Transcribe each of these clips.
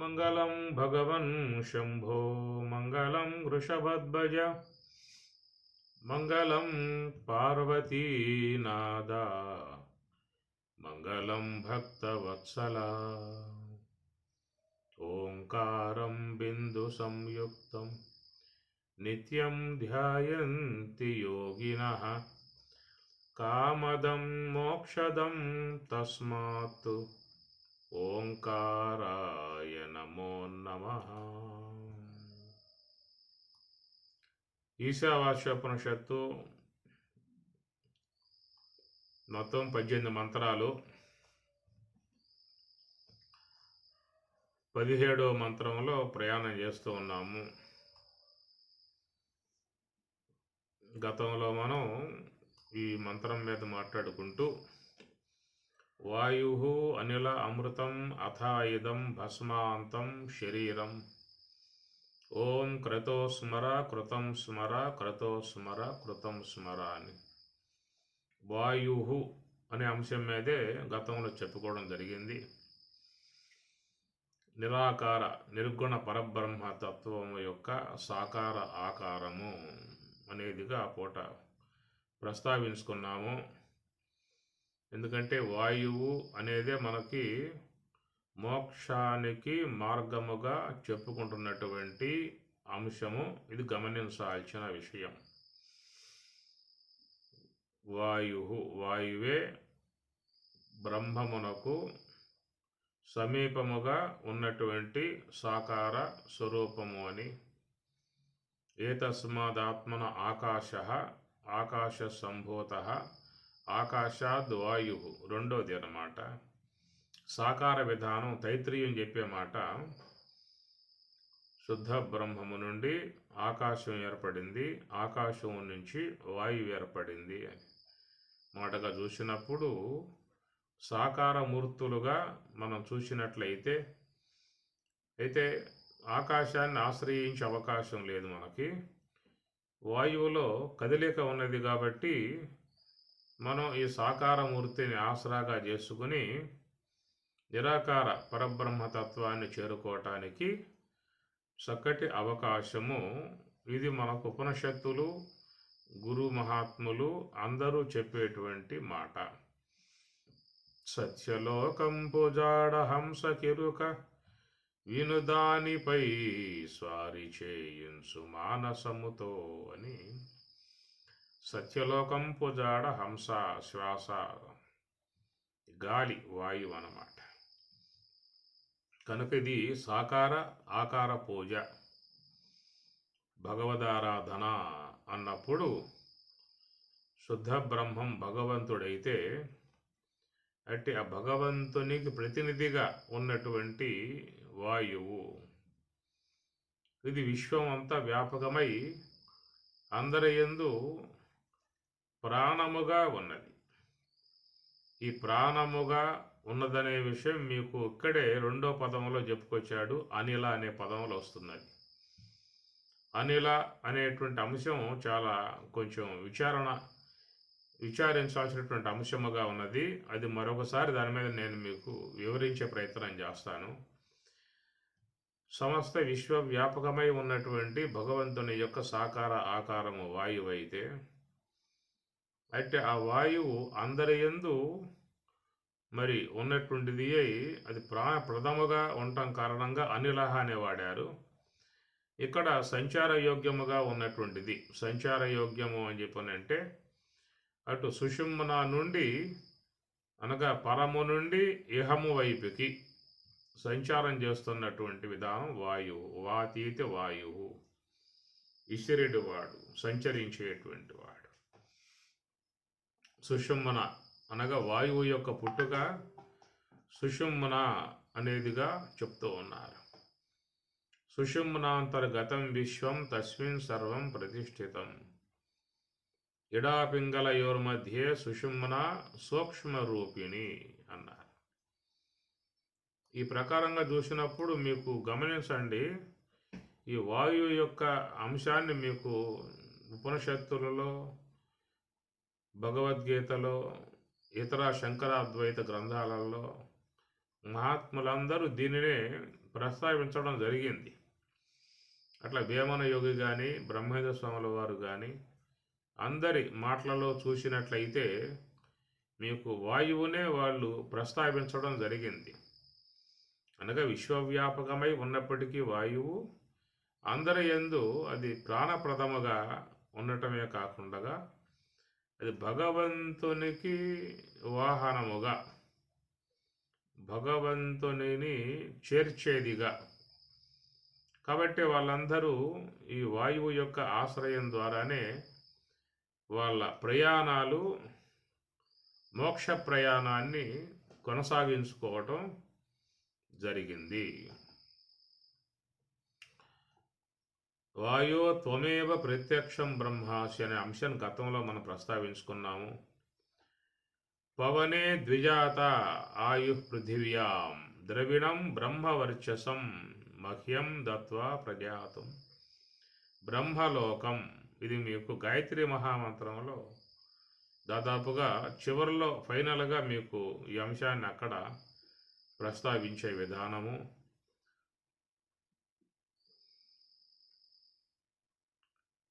मङ्गलं भगवन् शम्भो, मङ्गलं वृषभध्वज। मङ्गलं पार्वतीनादा। मङ्गलं भक्तवत्सला। ओङ्कारं बिन्दुसंयुक्तं। नित्यं ध्यायन्ति योगिनः। कामदं मोक्षदं तस्मात्। ఓంకారాయ నమో నమ. ఈశావాస్యోపనిషత్తు మొత్తం పద్దెనిమిది మంత్రాలు పదిహేడో మంత్రంలో ప్రయాణం చేస్తూ ఉన్నాము. గతంలో మనం ఈ మంత్రం మీద మాట్లాడుకుంటూ వాయు అనిల అమృతం అథాయుధం భస్మాంతం శరీరం. ఓం క్రతో స్మర కృతం స్మర క్రతో స్మర కృతం స్మర అని. వాయు అనే అంశం మీదే గతంలో చెప్పుకోవడం జరిగింది. నిరాకార నిర్గుణ పరబ్రహ్మ తత్వము యొక్క సాకార ఆకారము అనేదిగా పూట ప్రస్తావించుకున్నాము. ఎందుకంటే వాయువు అనేదే మనకి మోక్షానికి మార్గముగా చెప్పుకుంటున్నటువంటి అంశము. ఇది గమనించాల్సిన విషయం. వాయు వాయువే బ్రహ్మమునకు సమీపముగా ఉన్నటువంటి సాకార స్వరూపము అని. ఏతస్మాదాత్మన ఆకాశ ఆకాశ సంభూత ఆకాశాద్ వాయు రెండోది అన్నమాట. సాకార విధానం తైత్రీయం చెప్పే మాట. శుద్ధ బ్రహ్మము నుండి ఆకాశం ఏర్పడింది. ఆకాశం నుంచి వాయువు ఏర్పడింది అని మాటగా చూసినప్పుడు సాకార మూర్తులుగా మనం చూసినట్లయితే అయితే ఆకాశాన్ని ఆశ్రయించే అవకాశం లేదు మనకి. వాయువులో కదలిక ఉన్నది కాబట్టి మనం ఈ సాకార మూర్తిని ఆసరాగా చేసుకుని నిరాకార పరబ్రహ్మతత్వాన్ని చేరుకోవటానికి చక్కటి అవకాశము. ఇది మనకు ఉపనిషత్తులు గురు మహాత్ములు అందరూ చెప్పేటువంటి మాట. సత్యలోకం పుజాడ హంస కిరుక వినుదానిపై స్వారి చేయించు మానసముతో అని. సత్యలోకం పుజాడ హంస శ్వాస గాలి వాయువు అన్నమాట. కనుక ఇది సాకార ఆకార పూజ. భగవదారాధన అన్నప్పుడు శుద్ధ బ్రహ్మం భగవంతుడైతే అట్టి ఆ భగవంతునికి ప్రతినిధిగా ఉన్నటువంటి వాయువు. ఇది విశ్వం అంతా వ్యాపకమై అందరి ఎందు ప్రాణముగా ఉన్నది. ఈ ప్రాణముగా ఉన్నదనే విషయం మీకు ఇక్కడే రెండో పదంలో చెప్పుకొచ్చాడు. అనిల అనే పదంలో వస్తున్నది. అనిల అనేటువంటి అంశం చాలా కొంచెం విచారణ విచారించాల్సినటువంటి అంశముగా ఉన్నది. అది మరొకసారి దాని మీద నేను మీకు వివరించే ప్రయత్నం చేస్తాను. సమస్త విశ్వవ్యాపకమై ఉన్నటువంటి భగవంతుని యొక్క సాకార ఆకారము వాయువు అయితే ఆ వాయువు అందరి ఎందు మరి ఉన్నటువంటిది అయి అది ప్రా ప్రథముగా ఉండటం కారణంగా అనిలహ అనే వాడారు. ఇక్కడ సంచార యోగ్యముగా ఉన్నటువంటిది సంచార యోగ్యము అని చెప్పనంటే అటు సుషుమ్న నుండి అనగా పరము నుండి ఇహము వైపుకి సంచారం చేస్తున్నటువంటి విధానం వాయువు. వాతీతి వాయువు. ఇసిరెడు వాడు. సంచరించేటువంటి వాడు. సుషుమ్న అనగా వాయువు యొక్క పుట్టుక సుషుమ్న అనేదిగా చెప్తూ ఉన్నారు. సుషుమ్నాంతర్గతం విశ్వం తస్మిన్ సర్వం ప్రతిష్ఠితం. ఇడాపింగళయోర్మధ్యే సుషుమ్న సూక్ష్మ రూపిణి అన్నారు. ఈ ప్రకారంగా చూసినప్పుడు మీకు గమనించండి ఈ వాయువు యొక్క అంశాన్ని మీకు ఉపనిషత్తులలో భగవద్గీతలో ఇతర శంకరాద్వైత గ్రంథాలలో మహాత్ములందరూ దీనినే ప్రస్తావించడం జరిగింది. అట్లా భీమన యోగి కానీ బ్రహ్మేంద్ర స్వాముల వారు కానీ అందరి మాటలలో చూసినట్లయితే మీకు వాయువునే వాళ్ళు ప్రస్తావించడం జరిగింది. అనగా విశ్వవ్యాపకమై ఉన్నప్పటికీ వాయువు అందరి ఎందు అది ప్రాణప్రదముగా ఉండటమే కాకుండా అది భగవంతునికి వాహనముగా భగవంతునిని చేర్చేదిగా. కాబట్టి వాళ్ళందరూ ఈ వాయువు యొక్క ఆశ్రయం ద్వారానే వాళ్ళ ప్రయాణాలు మోక్ష ప్రయాణాన్ని కొనసాగించుకోవటం జరిగింది. వాయో త్వమేవ ప్రత్యక్షం బ్రహ్మాసి అనే అంశం గతంలో మనం ప్రస్తావించుకున్నాము. పవనే ద్విజాత ఆయు పృథివ్యాం ద్రవిణం బ్రహ్మవర్చసం మహ్యం దత్వా ప్రజాతం. బ్రహ్మలోకం ఇది మీకు గాయత్రి మహామంత్రంలో దాదాపుగా చివరిలో ఫైనల్గా మీకు ఈ అంశాన్ని అక్కడ ప్రస్తావించే విధానము.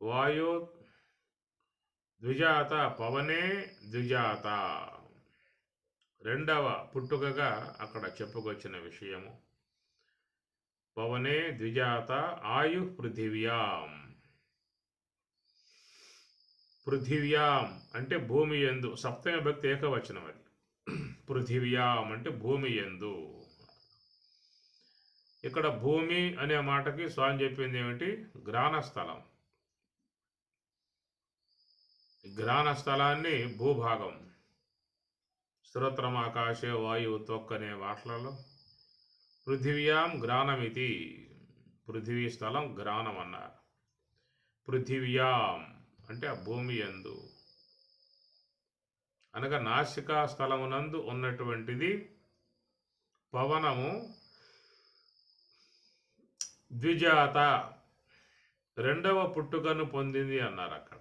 వాయు ద్విజాత పవనే ద్విజాత. రెండవ పుట్టుకగా అక్కడ చెప్పుకొచ్చిన విషయము. పవనే ద్విజాత ఆయు పృథివ్యాం. పృథివ్యాం అంటే భూమి ఎందు సప్తమ భక్తి ఏకవచనం అది. పృథివ్యాం అంటే భూమి ఎందు. ఇక్కడ భూమి అనే మాటకి స్వామి చెప్పింది ఏమిటి? గ్రాణ స్థలం స్థలాన్ని భూభాగం. స్తోత్రం ఆకాశే వాయువు తొక్కనే వాట్లలో. పృథివ్యాం ఇది పృథివీ స్థలం గ్రానం అన్నారు పృథివ్యాం అంటే ఆ భూమి ఎందు అనగా నాసికా స్థలమునందు ఉన్నటువంటిది పవనము ద్విజాత రెండవ పుట్టుకను పొందింది అన్నారు అక్కడ.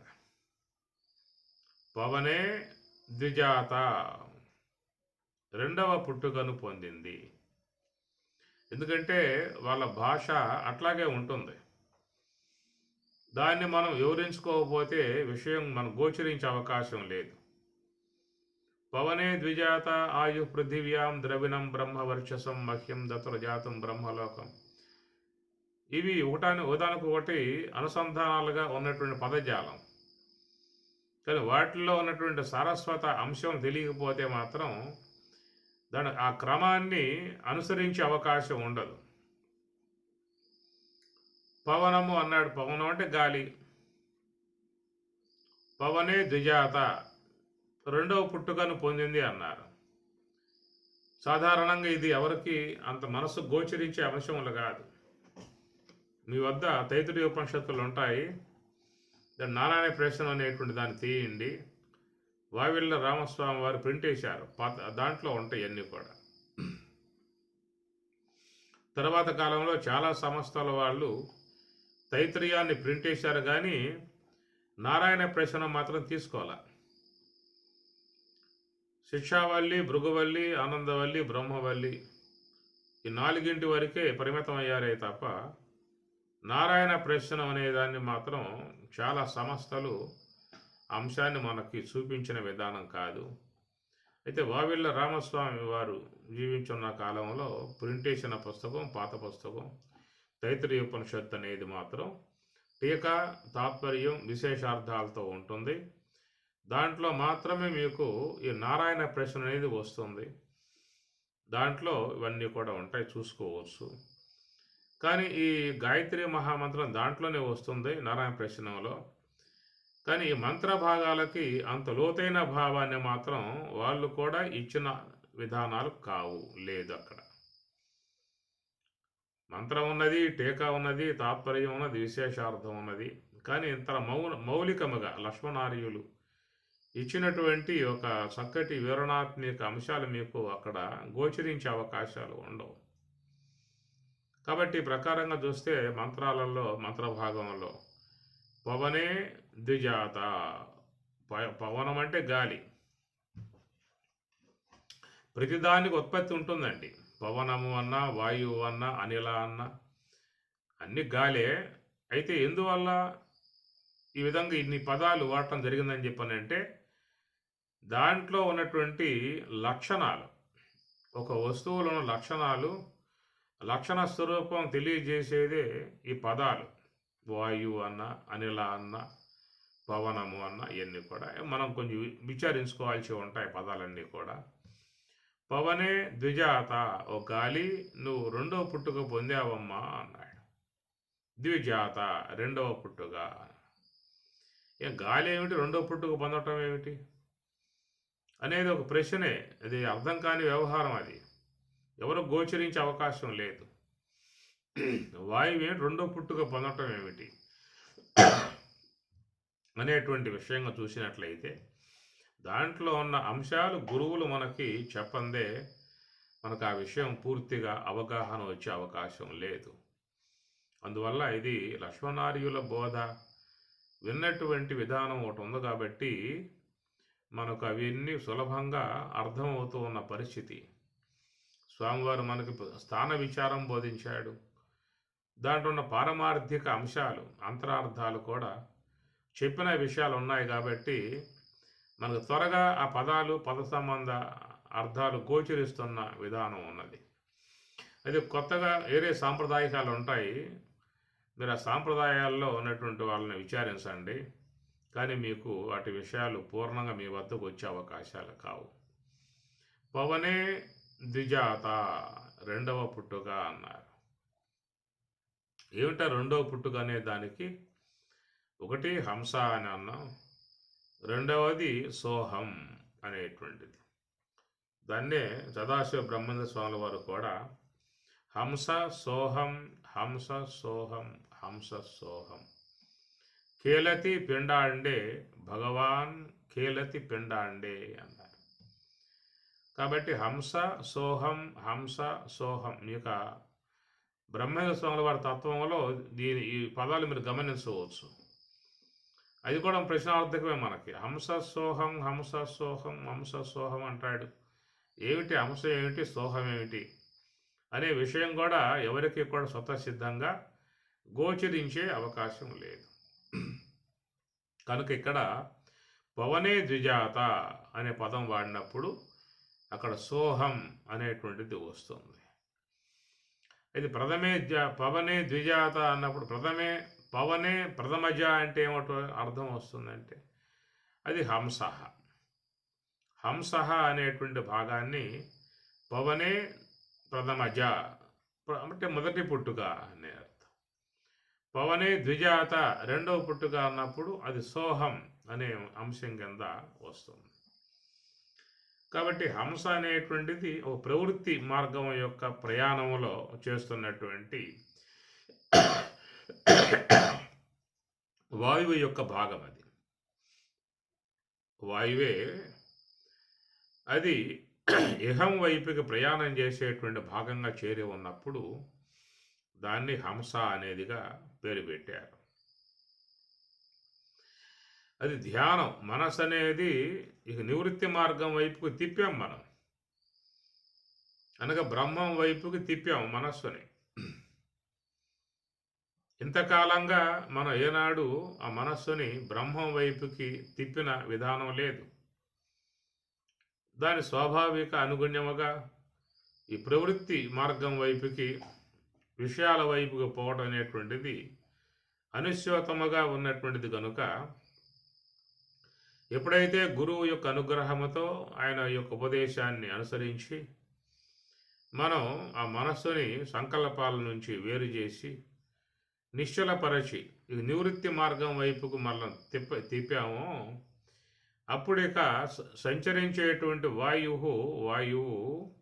పవనే ద్విజాత. రెండవ పుట్టుకను పొందింది. ఎందుకంటే వాళ్ళ భాష అట్లాగే ఉంటుంది. దాన్ని మనం వివరించుకోకపోతే విషయం మనం గోచరించే అవకాశం లేదు. పవనే ద్విజాత ఆయు పృథివ్యాం ద్రవిణం బ్రహ్మవర్చసం మహ్యం దతురజాతం బ్రహ్మలోకం. ఇవి ఒకటాని ఒకదానికి ఒకటి అనుసంధానాలుగా ఉన్నటువంటి పదజాలం. కానీ వాటిల్లో ఉన్నటువంటి సారస్వత అంశం తెలియకపోతే మాత్రం దాని ఆ క్రమాన్ని అనుసరించే అవకాశం ఉండదు. పవనము అన్నాడు పవనం అంటే గాలి. పవనే ద్విజాత. రెండవ పుట్టుకను పొందింది అన్నారు. సాధారణంగా ఇది ఎవరికి అంత మనసు గోచరించే అంశములు కాదు. మీ వద్ద తైతుడి ఉపనిషత్తులు ఉంటాయి. దాని నారాయణ ప్రశ్న అనేటువంటి దాన్ని తీయండి. వావిళ్ళ రామస్వామి వారు ప్రింట్ వేశారు. పాత దాంట్లో ఉంటాయి అన్నీ కూడా. తర్వాత కాలంలో చాలా సంస్థల వాళ్ళు తైత్రియాన్ని ప్రింట్ వేశారు కానీ నారాయణ ప్రశ్న మాత్రం తీసుకోవాలి. శిక్షావల్లి భృగువల్లి ఆనందవల్లి బ్రహ్మవల్లి ఈ నాలుగింటి వరకే పరిమితం అయ్యారే తప్ప నారాయణ ప్రశ్న అనే దాన్ని మాత్రం చాలా సంస్థలు అంశాన్ని మనకి చూపించిన విధానం కాదు. అయితే వావిళ్ళ రామస్వామి వారు జీవించున్న కాలంలో ప్రింటేషన్ పుస్తకం పాత పుస్తకం తైత్రీయ ఉపనిషత్తు అనేది మాత్రం టీకా తాత్పర్యం విశేషార్థాలతో ఉంటుంది. దాంట్లో మాత్రమే మీకు ఈ నారాయణ ప్రశ్న అనేది వస్తుంది. దాంట్లో ఇవన్నీ కూడా ఉంటాయి చూసుకోవచ్చు. కానీ ఈ గాయత్రి మహామంత్రం దాంట్లోనే వస్తుంది నారాయణ ప్రశ్నలో. కానీ ఈ మంత్ర భాగాలకి అంత లోతైన భావాన్ని మాత్రం వాళ్ళు కూడా ఇచ్చిన విధానాలు కావు లేదు అక్కడ. మంత్రం ఉన్నది టీకా ఉన్నది తాత్పర్యం ఉన్నది విశేషార్థం ఉన్నది. కానీ ఇంత మౌన మౌలికముగా లక్ష్మణార్యులు ఇచ్చినటువంటి ఒక చక్కటి వివరణాత్మక అంశాలు మీకు అక్కడ గోచరించే అవకాశాలు ఉండవు. కాబట్టి ప్రకారంగా చూస్తే మంత్రాలలో మంత్ర భాగంలో పవనే ద్విజాత. పవనం అంటే గాలి. ప్రతిదానికి ఉత్పత్తి ఉంటుందండి. పవనము అన్న వాయువు అన్నా అనిల అన్న అన్ని గాలే. అయితే ఎందువల్ల ఈ విధంగా ఇన్ని పదాలు వాడటం జరిగిందని చెప్పానంటే దాంట్లో ఉన్నటువంటి లక్షణాలు ఒక వస్తువులో ఉన్న లక్షణాలు లక్షణ స్వరూపం తెలియజేసేదే ఈ పదాలు. వాయువు అన్న అనిల అన్న పవనము అన్న ఇవన్నీ కూడా మనం కొంచెం విచారించుకోవాల్సి ఉంటాయి పదాలన్నీ కూడా. పవనే ద్విజాత ఓ గాలి నువ్వు రెండవ పుట్టుక పొందావమ్మా అన్నాడు. ద్విజాత రెండవ పుట్టుక. ఏం గాలి ఏమిటి? రెండవ పుట్టుక పొందటం ఏమిటి? అనేది ఒక ప్రశ్నే. అది అర్థం కాని వ్యవహారం అది. ఎవరు గోచరించే అవకాశం లేదు. వాయువు రెండో పుట్టుక పొందటం ఏమిటి? అనేటువంటి విషయంగా చూసినట్లయితే దాంట్లో ఉన్న అంశాలు గురువులు మనకి చెప్పందే మనకు ఆ విషయం పూర్తిగా అవగాహన వచ్చే అవకాశం లేదు. అందువల్ల ఇది లక్ష్మణార్యుల బోధ. విన్నటువంటి విధానం ఒకటి ఉంది కాబట్టి మనకు అవన్నీ సులభంగా అర్థమవుతూ ఉన్న పరిస్థితి. స్వామివారు మనకి స్థాన విచారం బోధించాడు. దాంట్లో ఉన్న పారమార్థిక అంశాలు అంతరార్థాలు కూడా చెప్పిన విషయాలు ఉన్నాయి కాబట్టి మనకు త్వరగా ఆ పదాలు పద సంబంధ అర్థాలు గోచరిస్తున్న విధానం ఉన్నది. అది కొత్తగా వేరే సాంప్రదాయకాలు ఉంటాయి. మీరు ఆ సాంప్రదాయాల్లో ఉన్నటువంటి వాళ్ళని విచారించండి. కానీ మీకు వాటి విషయాలు పూర్ణంగా మీ వద్దకు వచ్చే అవకాశాలు కావు. పవనే ద్విజాత రెండవ పుట్టుక అన్నారు. ఏమిటా రెండవ పుట్టుక అనే దానికి? ఒకటి హంస అని అన్నాం. రెండవది సోహం అనేటువంటిది. దాన్నే సదాశివ బ్రహ్మంద స్వాముల వారు కూడా హంస సోహం హంస సోహం హంస సోహం. కేలతి పిండాండే భగవాన్ కేలతి పిండాండే అన్నారు. కాబట్టి హంస సోహం హంస సోహం ఈ యొక్క బ్రహ్మేంద్ర స్వాముల వారి తత్వంలో దీని ఈ పదాలు మీరు గమనించవచ్చు. అది కూడా ప్రశ్నార్థకమే మనకి. హంస సోహం హంస సోహం హంస సోహం అంటాడు. ఏమిటి హంస ఏమిటి సోహం ఏమిటి అనే విషయం కూడా ఎవరికి కూడా స్వతసిద్ధంగా గోచరించే అవకాశం లేదు. కనుక ఇక్కడ పవనే ద్విజాత అనే పదం వాడినప్పుడు అక్కడ సోహం అనేటువంటిది వస్తుంది. ఇది ప్రథమే జ- పవనే ద్విజాత అన్నప్పుడు ప్రథమే పవనే ప్రథమజ అంటే ఏమిటో అర్థం వస్తుందంటే అది హంస హంస అనేటువంటి భాగాన్ని పవనే ప్రథమజ అంటే మొదటి పుట్టుక అనే అర్థం. పవనే ద్విజాత రెండవ పుట్టుక అన్నప్పుడు అది సోహం అనే అంశం కింద వస్తుంది. కాబట్టి హంస అనేటువంటిది ఒక ప్రవృత్తి మార్గం యొక్క ప్రయాణంలో చేస్తున్నటువంటి వాయువు యొక్క భాగం అది. వాయువే అది ఇహం వైపుకి ప్రయాణం చేసేటువంటి భాగంగా చేరి ఉన్నప్పుడు దాన్ని హంస అనేదిగా పేరు పెట్టారు. అది ధ్యానం మనసు అనేది ఇక నివృత్తి మార్గం వైపుకు తిప్పాం మనం. అనగా బ్రహ్మం వైపుకి తిప్పాం మనస్సుని. ఇంతకాలంగా మనం ఏనాడు ఆ మనస్సుని బ్రహ్మం వైపుకి తిప్పిన విధానం లేదు. దాని స్వాభావిక అనుగుణ్యముగా ఈ ప్రవృత్తి మార్గం వైపుకి విషయాల వైపుకి పోవడం అనేటువంటిది అనుశ్యోతముగా ఉన్నటువంటిది కనుక ఎప్పుడైతే గురువు యొక్క అనుగ్రహంతో ఆయన యొక్క ఉపదేశాన్ని అనుసరించి మనం ఆ మనస్సుని సంకల్పాల నుంచి వేరు చేసి నిశ్చలపరచి నివృత్తి మార్గం వైపుకు మళ్ళీ తిప్ప తిప్పామో అప్పుడిక సంచరించేటువంటి వాయువు వాయువు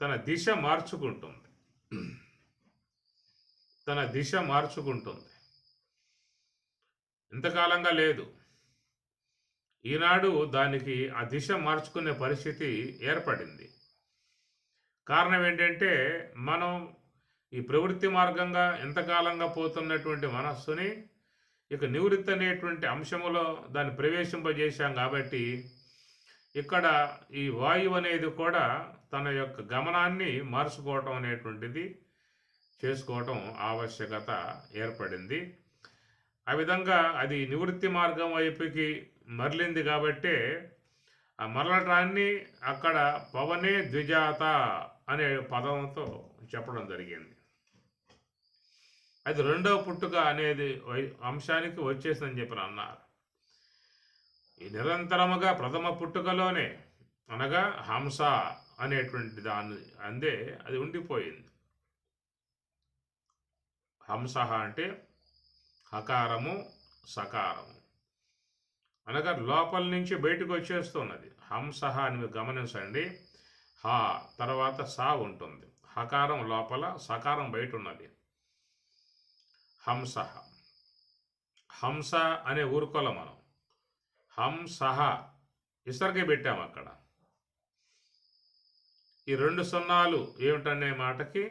తన దిశ మార్చుకుంటుంది. తన దిశ మార్చుకుంటుంది. ఇంతకాలంగా లేదు. ఈనాడు దానికి ఆ దిశ మార్చుకునే పరిస్థితి ఏర్పడింది. కారణం ఏంటంటే మనం ఈ ప్రవృత్తి మార్గంగా ఎంతకాలంగా పోతున్నటువంటి మనస్సుని ఇక నివృత్తి అనేటువంటి అంశములో దాన్ని ప్రవేశింపజేశాం కాబట్టి ఇక్కడ ఈ వాయువు అనేది కూడా తన యొక్క గమనాన్ని మార్చుకోవటం అనేటువంటిది చేసుకోవటం ఆవశ్యకత ఏర్పడింది. ఆ విధంగా అది నివృత్తి మార్గం వైపుకి మరలింది కాబట్టే ఆ మరలటాన్ని అక్కడ పవనే ద్విజాత అనే పదంతో చెప్పడం జరిగింది. అది రెండవ పుట్టుక అనేది వై- అంశానికి వచ్చేసిందని చెప్పి అన్నారు. ఈ నిరంతరముగా ప్రథమ పుట్టుకలోనే అనగా హంస అనేటువంటి దాన్ని అందే అది ఉండిపోయింది. హంస అంటే హకారము సకారము. అనగా లోపల నుంచి బయటకు వచ్చేస్తున్నది. హంసహ అని మీరు గమనించండి. హా తర్వాత సా ఉంటుంది. హకారం లోపల సకారం బయట ఉన్నది హంస హంస అనే ఊరుకోల మనం. హంసహ. ఇసరిగే పెట్టాము అక్కడ. ఈ రెండు సున్నాలు ఏమిటనే మాటకి?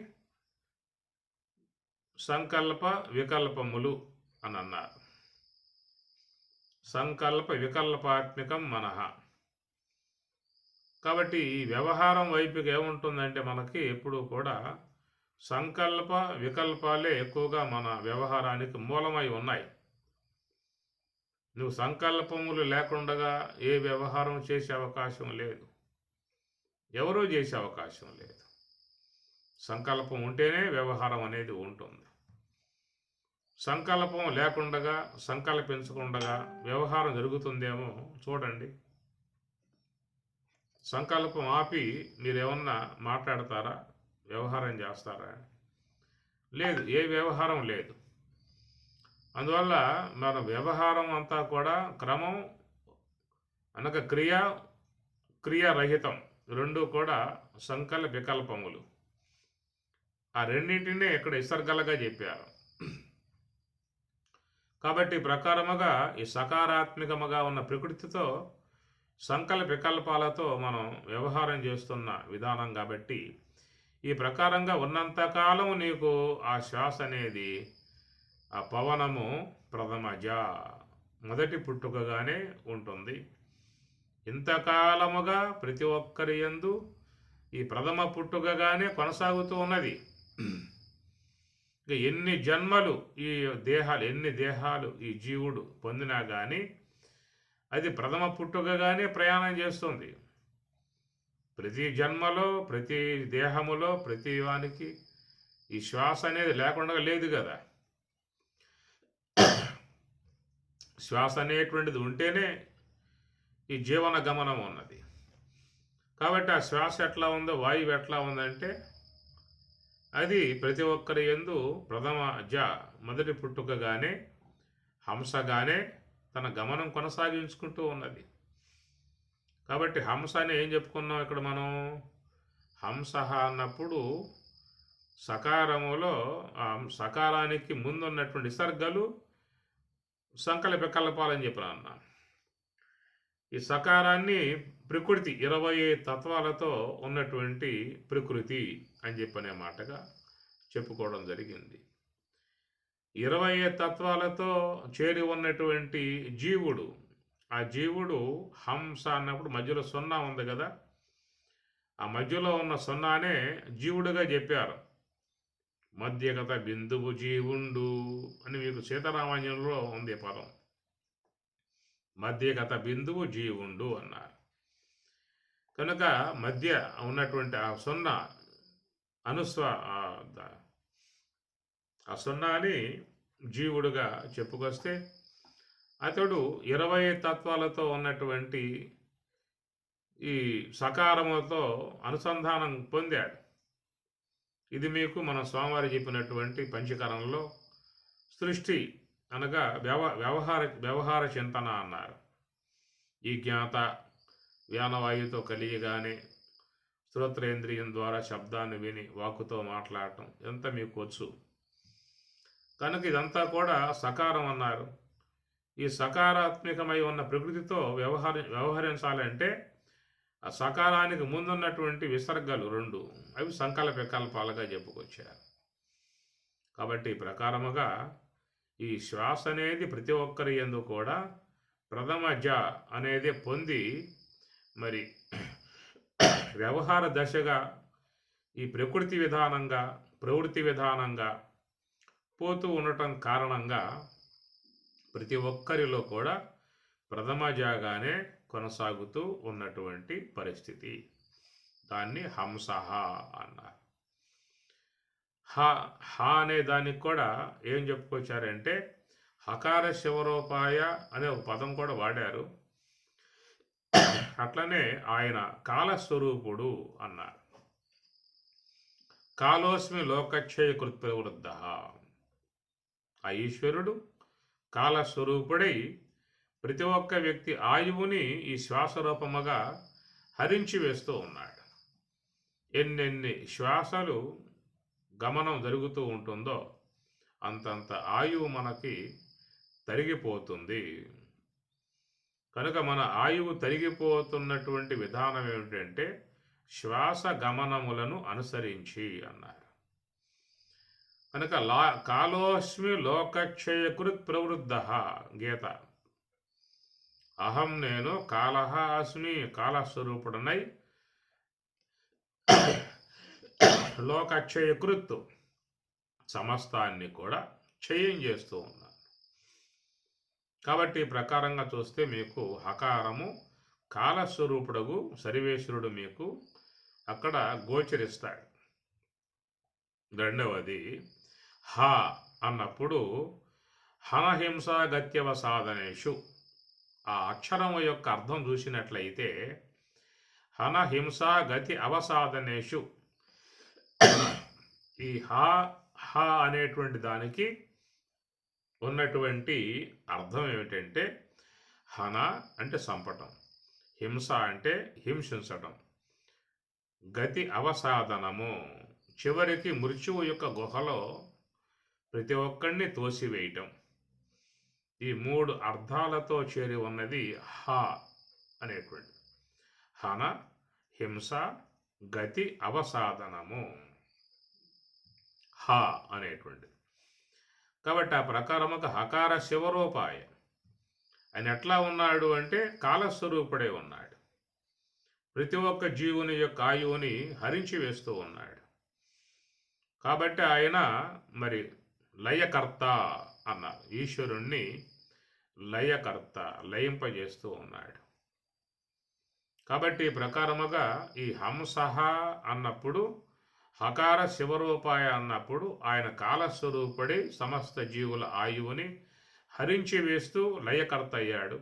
సంకల్ప వికల్పములు అని అన్నారు. సంకల్ప వికల్పాత్మికం మనహ కాబట్టి ఈ వ్యవహారం వైపుకి ఏముంటుందంటే మనకి ఎప్పుడూ కూడా సంకల్ప వికల్పాలే ఎక్కువగా మన వ్యవహారానికి మూలమై ఉన్నాయి. నువ్వు సంకల్పములు లేకుండా ఏ వ్యవహారం చేసే అవకాశం లేదు. ఎవరూ చేసే అవకాశం లేదు. సంకల్పం ఉంటేనే వ్యవహారం అనేది ఉంటుంది. సంకల్పం లేకుండగా సంకల్పించకుండగా వ్యవహారం జరుగుతుందేమో చూడండి. సంకల్పం ఆపి మీరేమన్నా మాట్లాడతారా? వ్యవహారం చేస్తారా? లేదు ఏ వ్యవహారం లేదు. అందువల్ల మన వ్యవహారం అంతా కూడా క్రమం అనగా క్రియ క్రియారహితం రెండు కూడా సంకల్ప వికల్పములు. ఆ రెండింటినే ఇక్కడ ఇసర్గలగా చెప్పారు. కాబట్టి ప్రకారముగా ఈ సకారాత్మకముగా ఉన్న ప్రకృతితో సంకల్ప వికల్పాలతో మనం వ్యవహారం చేస్తున్న విధానం కాబట్టి ఈ ప్రకారంగా ఉన్నంతకాలం నీకు ఆ శ్వాస అనేది ఆ పవనము ప్రథమజ. మొదటి పుట్టుకగానే ఉంటుంది. ఇంతకాలముగా ప్రతి ఒక్కరి యందు ఈ ప్రథమ పుట్టుకగానే కొనసాగుతూ ఉన్నది. ఇక ఎన్ని జన్మలు ఈ దేహాలు ఎన్ని దేహాలు ఈ జీవుడు పొందినా కానీ అది ప్రథమ పుట్టుకగానే ప్రయాణం చేస్తుంది. ప్రతి జన్మలో ప్రతి దేహములో ప్రతి వానికి ఈ శ్వాస అనేది లేకుండా లేదు కదా. శ్వాస అనేటువంటిది ఉంటేనే ఈ జీవన గమనం ఉన్నది. కాబట్టి ఆ శ్వాస ఎట్లా ఉందో వాయువు ఎట్లా ఉందంటే అది ప్రతి ఒక్కరి ఎందు ప్రథమ జ మొదటి పుట్టుకగానే హంసగానే తన గమనం కొనసాగించుకుంటూ ఉన్నది. కాబట్టి హంస అని ఏం చెప్పుకున్నాం ఇక్కడ మనం? హంస అన్నప్పుడు సకారములో ఆ సకారానికి ముందు ఉన్నటువంటి విసర్గలు వికల్పాలని చెప్పిన అన్న. ఈ సకారాన్ని ప్రకృతి ఇరవై తత్వాలతో ఉన్నటువంటి ప్రకృతి. అని చెప్పనే మాటగా చెప్పుకోవడం జరిగింది. ఇరవై తత్వాలతో చేరి ఉన్నటువంటి జీవుడు ఆ జీవుడు హంస అన్నప్పుడు మధ్యలో సున్నా ఉంది కదా? ఆ మధ్యలో ఉన్న సున్నానే జీవుడుగా చెప్పారు. మధ్యగత బిందువు జీవుండు అని మీకు సీతారామాన్యంలో ఉంది పదం. మధ్యగత బిందువు జీవుండు అన్నారు. కనుక మధ్య ఉన్నటువంటి ఆ సున్నా అనుస్వ ఆ- సున్నాని జీవుడుగా చెప్పుకొస్తే అతడు ఇరవై తత్వాలతో ఉన్నటువంటి ఈ సకారముతో అనుసంధానం పొందాడు. ఇది మీకు మన స్వామివారి చెప్పినటువంటి పంచకరణలో సృష్టి అనగా వ్యవ వ్యవహార వ్యవహార చింతన అన్నారు. ఈ జ్ఞాత వ్యానవాయువుతో కలియగానే శ్రోత్రేంద్రియం ద్వారా శబ్దాన్ని విని వాక్కుతో మాట్లాడటం ఇదంతా మీకు వచ్చు? కనుక ఇదంతా కూడా సకారం అన్నారు. ఈ సకారాత్మకమై ఉన్న ప్రకృతితో వ్యవహార వ్యవహరించాలంటే ఆ సకారానికి ముందున్నటువంటి విసర్గలు రెండు. అవి సంకల్ప వికల్పాలుగా చెప్పుకొచ్చారు. కాబట్టి ప్రకారముగా ఈ శ్వాస అనేది ప్రతి ఒక్కరి ఎందు కూడా ప్రథమ జ అనేది పొంది మరి వ్యవహార దశగా ఈ ప్రకృతి విధానంగా ప్రవృత్తి విధానంగా పోతూ ఉండటం కారణంగా ప్రతి ఒక్కరిలో కూడా ప్రథమ జాగానే కొనసాగుతూ ఉన్నటువంటి పరిస్థితి. దాన్ని హంసహ అన్నారు. హ హ అనే దానికి కూడా ఏం చెప్పుకొచ్చారంటే హకార శివరూపాయ అనే ఒక పదం కూడా వాడారు. అట్లనే ఆయన కాలస్వరూపుడు అన్నారు. కాలోస్మి లోకక్షయ కృత్ప్రవృద్ధ ఆ ఈశ్వరుడు కాలస్వరూపుడై ప్రతి ఒక్క వ్యక్తి ఆయువుని ఈ శ్వాసరూపముగా హరించి వేస్తూ ఉన్నాడు. ఎన్నెన్ని శ్వాసలు గమనం జరుగుతూ ఉంటుందో అంతంత ఆయువు మనకి తరిగిపోతుంది. కనుక మన ఆయువు తరిగిపోతున్నటువంటి విధానం ఏమిటంటే శ్వాస గమనములను అనుసరించి అన్నారు. కనుక లా కాలోస్మి లోకక్షయకృత్ ప్రవృద్ధ గీత. అహం నేను కాలహ అస్మి కాలస్వరూపుడనై లోకక్షయకృత్ సమస్తాన్ని కూడా క్షయం చేస్తూ ఉన్నాను. కాబట్టి ప్రకారంగా చూస్తే మీకు హకారము కాలస్వరూపుడగు సరివేశ్వరుడు మీకు అక్కడ గోచరిస్తాడు. రెండవది హ అన్నప్పుడు హనహింస గత్యవ సాధనేషు ఆ అక్షరము యొక్క అర్థం చూసినట్లయితే హనహింస గతి అవసాధనేషు. ఈ హ హ అనేటువంటి దానికి ఉన్నటువంటి అర్థం ఏమిటంటే హన అంటే సంపటం హింస అంటే హింసించటం. గతి అవసాధనము. చివరికి మృత్యువు యొక్క గుహలో ప్రతి ఒక్కడిని తోసివేయటం. ఈ మూడు అర్థాలతో చేరి ఉన్నది హ అనేటువంటి హన హింస గతి అవసాధనము. హ అనేటువంటిది. కాబట్టి ఆ ప్రకారముగా హకార శివరూపాయ. ఆయన ఎట్లా ఉన్నాడు అంటే కాలస్వరూపుడే ఉన్నాడు. ప్రతి ఒక్క జీవుని యొక్క ఆయువుని హరించి వేస్తూ ఉన్నాడు. కాబట్టి ఆయన మరి లయకర్త అన్నారు. ఈశ్వరుణ్ణి లయకర్త లయింపజేస్తూ ఉన్నాడు. కాబట్టి ప్రకారముగా ఈ హంస అన్నప్పుడు హకార శివరూపాయ అన్నప్పుడు ఆయన కాలస్వరూపుడి సమస్త జీవుల ఆయువుని హరించి వేస్తూ లయకర్త అయ్యాడు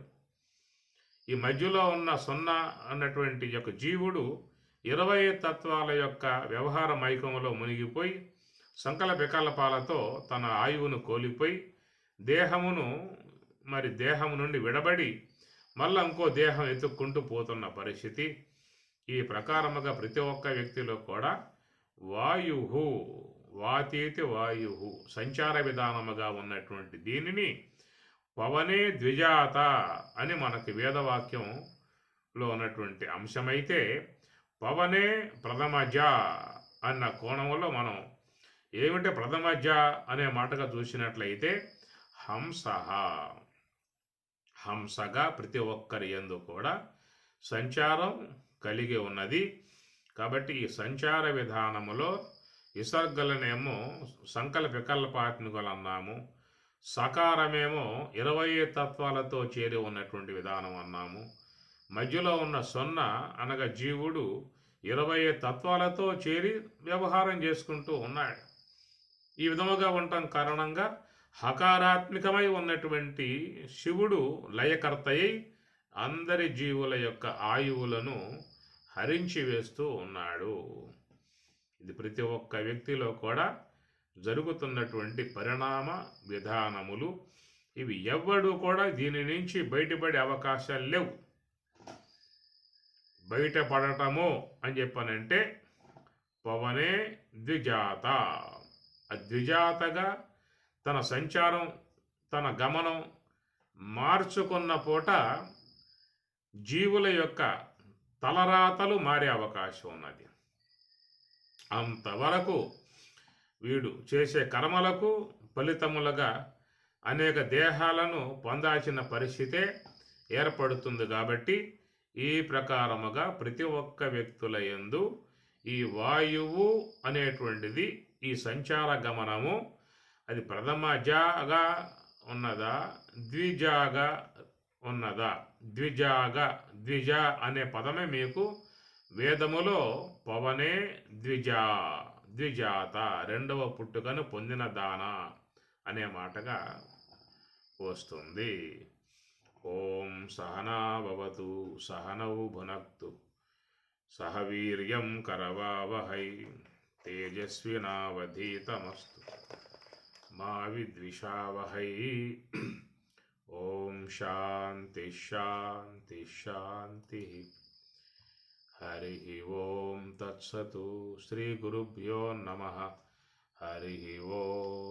ఈ మధ్యలో ఉన్న సున్నా అన్నటువంటి యొక్క జీవుడు ఇరవై తత్వాల యొక్క వ్యవహార మైకంలో మునిగిపోయి సంకల వికల్పాలతో తన ఆయువును కోల్పోయి దేహమును మరి దేహము నుండి విడబడి మళ్ళీ ఇంకో దేహం ఎత్తుక్కుంటూ పోతున్న పరిస్థితి. ఈ ప్రకారముగా ప్రతి ఒక్క వ్యక్తిలో కూడా వాయు వాతేతి వాయు సంచార విధానముగా ఉన్నటువంటి దీనిని పవనే ద్విజాత అని మనకి వేదవాక్యంలో ఉన్నటువంటి అంశమైతే పవనే ప్రథమజ అన్న కోణంలో మనం ఏమిటి ప్రథమజ అనే మాటగా చూసినట్లయితే హంస హంసగా ప్రతి ఒక్కరి ఎందు కూడా సంచారం కలిగి ఉన్నది. కాబట్టి ఈ సంచార విధానములో విసర్గలనేమో సంకల వికల్పాత్మికలు అన్నాము. సకారమేమో ఇరవై తత్వాలతో చేరి ఉన్నటువంటి విధానం అన్నాము. మధ్యలో ఉన్న సొన్న అనగా జీవుడు ఇరవై తత్వాలతో చేరి వ్యవహారం చేసుకుంటూ ఉన్నాడు. ఈ విధముగా ఉండటం కారణంగా హకారాత్మికమై ఉన్నటువంటి శివుడు లయకర్తయ్యి అందరి జీవుల యొక్క ఆయువులను హరించి వేస్తూ ఉన్నాడు. ఇది ప్రతి ఒక్క వ్యక్తిలో కూడా జరుగుతున్నటువంటి పరిణామ విధానములు. ఇవి ఎవ్వడు కూడా దీని నుంచి బయటపడే అవకాశాలు లేవు. బయటపడటము అని చెప్పానంటే పవనే ద్విజాత. అద్విజాతగా తన సంచారం తన గమనం మార్చుకున్న పూట జీవుల యొక్క తలరాతలు మారే అవకాశం ఉన్నది. అంతవరకు వీడు చేసే కర్మలకు ఫలితములుగా అనేక దేహాలను పొందాల్సిన పరిస్థితే ఏర్పడుతుంది కాబట్టి ఈ ప్రకారముగా ప్రతి ఒక్క వ్యక్తుల యందు ఈ వాయువు అనేటువంటిది ఈ సంచార గమనము అది ప్రథమ జాగా ఉన్నదా ద్విజాగా ఉన్నదా? ద్విజాగ ద్విజ అనే పదమే మీకు వేదములో పవనే ద్విజా ద్విజాత రెండవ పుట్టుకను పొందిన దాన అనే మాటగా వస్తుంది. ఓం సహనాభవతు సహనౌ భునక్తు సహ వీర్యం కరవావహై తేజస్వినావధీతమస్తు మా విద్విషావహై ओम शांति शांति शांति। हरि ओम तत्सतु श्री गुरुभ्यो नमः। हरि ओम।